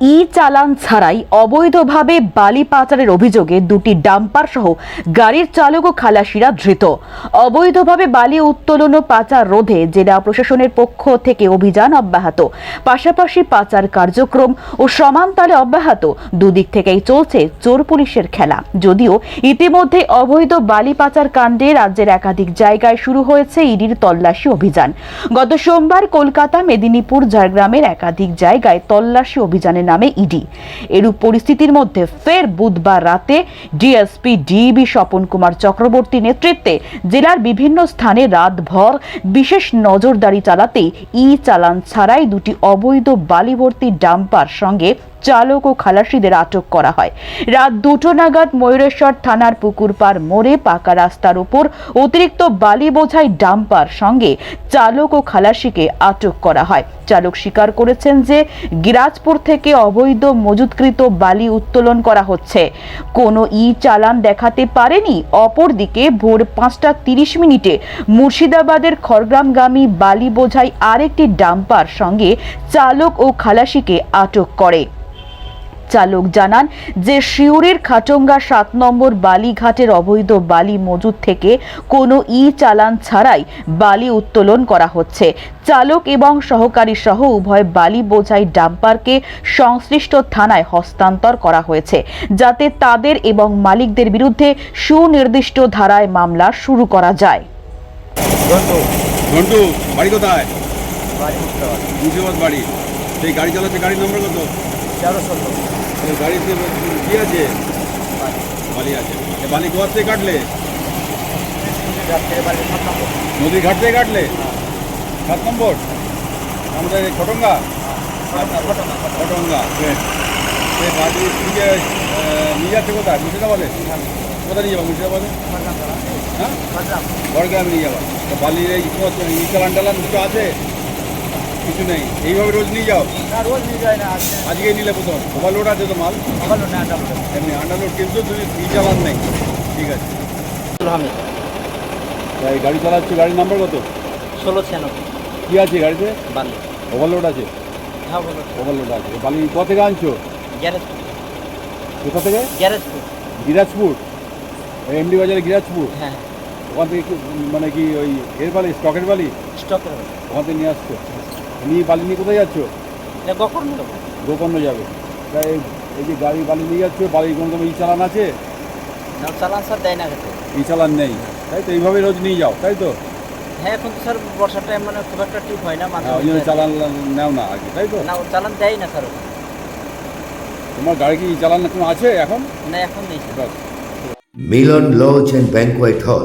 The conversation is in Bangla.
ই চালান ছাড়াই অবৈধভাবে বালি পাচারের অভিযোগে দুটি ডাম্পার সহ গাড়ির চালক ও খালাসিরা ধৃত। অবৈধভাবে বালি উত্তোলন ও পাচার রোধে জেলা প্রশাসনের পক্ষ থেকে অভিযান অব্যাহত। পাশাপাশি পাচার কার্যক্রম ও সমান তালে অব্যাহত। দুদিক থেকেই চলছে চোর পুলিশের খেলা। যদিও ইতিমধ্যে অবৈধ বালি পাচার কাণ্ডে রাজ্যের একাধিক জায়গায় শুরু হয়েছে ইডির তল্লাশি অভিযান। গত সোমবার কলকাতা, মেদিনীপুর, ঝাড়গ্রামের একাধিক জায়গায় তল্লাশি অভিযানের নামে ইডি। এরূপ পরিস্থিতির মধ্যে ফের বুধবার রাতে ডিএসপি ডিবি স্বপন কুমার চক্রবর্তী নেতৃত্বে জেলার বিভিন্ন স্থানে রাতভর বিশেষ নজরদারি চালাতে ই চালান ছাড়াই দুটি অবৈধ বালিবর্তী ডাম্পার সঙ্গে চালক ও খালাসিদের আটক করা হয়। রাত দুটো নাগাদ ময়ূরেশ্বর থানার পুকুরপাড় মোড়ে পাকা রাস্তার উপর অতিরিক্ত বালি বোঝাই ডাম্পার সঙ্গে চালক ও খালাসিকে আটক করা হয়। চালক স্বীকার করেছেন যে গিরাজপুর থেকে অবৈধ মজুতকৃত বালি উত্তোলন করা হচ্ছে। কোনো ই চালান দেখাতে পারেনি। অপরদিকে ভোর পাঁচটা তিরিশ মিনিটে মুর্শিদাবাদের খড়গ্রামগামী বালি বোঝাই আরেকটি ডাম্পার সঙ্গে চালক ও খালাসিকে আটক করে। চালক জানান যে শিউরের খাটঙ্গা সাত নম্বর বালিঘাটের অবৈধ বালি মজুদ থেকে কোনো ই চালান ছাড়াই বালি উত্তোলন করা হচ্ছে। চালক এবং সহকারী সহ উভয় বালি বোঝাই ডাম্পারকে সংশ্লিষ্ট থানায় হস্তান্তর করা হয়েছে, যাতে তাদের এবং মালিকদের বিরুদ্ধে সুনির্দিষ্ট ধারায় মামলা শুরু করা যায়। ঘন্টু বাড়ি কোথায়? বাড়ি। সেই গাড়ি চালাচ্ছে গাড়ির নম্বর কত? তেরো ষোলো এই গাড়িতে কি আছে? বালি আছে। বালি গোয়ার থেকে কাটলে? বাড়ি নদীর ঘাট থেকে কাটলে? সাত নম্বর? আমাদের খটঙ্গা? খটঙ্গা। বালি থেকে নিয়ে যাচ্ছে কোথায়? মুর্শিদাবাদে? কোথায় নিয়ে যাব? মুর্শিদাবাদে? হ্যাঁ? বড়গ্রামে নিয়ে যাব। বালির এই ই চালান টালান কিছু আছে? কিছু নেই। এইভাবে রোজ নিয়ে যাও। না রোজ নিয়ে যায় না আজকে। নিলে প্রথম। ওভারলোড আছে তো মাল? না ডাবল এমনি আন্ডারলোড কিন্তু তুমি ই চালান নেই। ঠিক আছে। তাই গাড়ি চালাচ্ছি গাড়ির নাম্বার কত? ষোলো ছিয়ানব্বই। কি আছে গাড়িতে? বালি। ওভারলোড আছে? হ্যাঁ বলো ওভারলোড আছে। বালি কোথা থেকে আনছো? গ্যারেজপুর। কোথা থেকে? গ্যারেজপুর। গিরাজপুর? এমডি বাজারে গিরাজপুর? হ্যাঁ ওখান থেকে মানে কি ওই এর বালি স্টকের বালি? স্টকের ওখান থেকে নিয়ে আসছো? নিয়ে বালি নিয়ে কোথায় যাচ্ছ? গোকর্ণ যাবে। তাই এই- যে গাড়ি বালি নিয়ে যাচ্ছ বালির কোনো তোমার ই চালান আছে? না চালান স্যার দেয় না খেতে। ই চালান নেই। তাই তো এইভাবে রোজ নিয়ে যাও তাই তো? হ্যাঁ এখন তো স্যার বর্ষার টাইম মানে খুব একটা ঠিক হয় না হ্যাঁ, ওই জন্য চালান নেও না আগে তাই তো? না চালান দেয় না স্যার। তোমার গাড়ি কি চালান কোনো আছে এখন? না এখন নেই। Sir Milan lodge and banquet hall